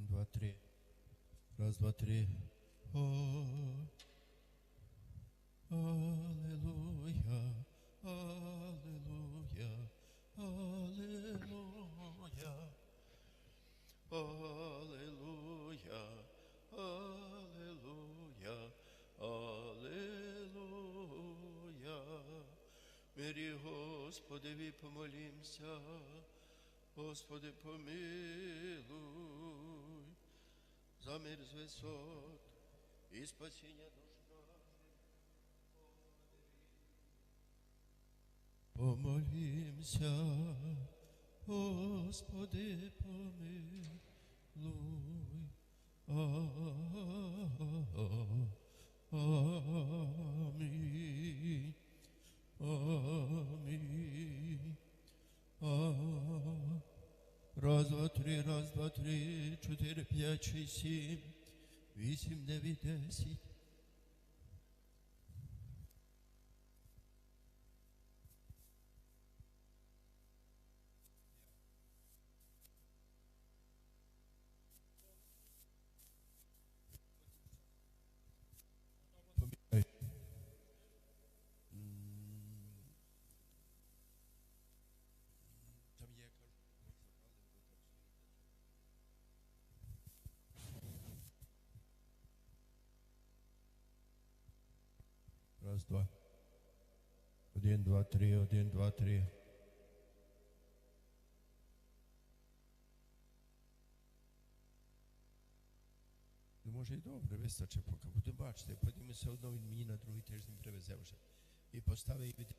Один, два, три. Раз, два, три. О, Аллилуйя, Аллилуйя, Аллилуйя. Аллилуйя, Аллилуйя, Аллилуйя. Мирі Господеві помолімся, Господи помилуй, мир з висот і спасіння душ наших. Помолімся, Господи, помилуй. А- Амінь. Раз, два, три, раз, два, три, чотири, п'ять, шість, сім, вісім, дев'ять, десять. Раз, два. Один, два, три, один, два, три. Ну, може і добре, вистачить, поки буде бачити. Потім все одно він мені на другий тиждень привезе вже. І поставить від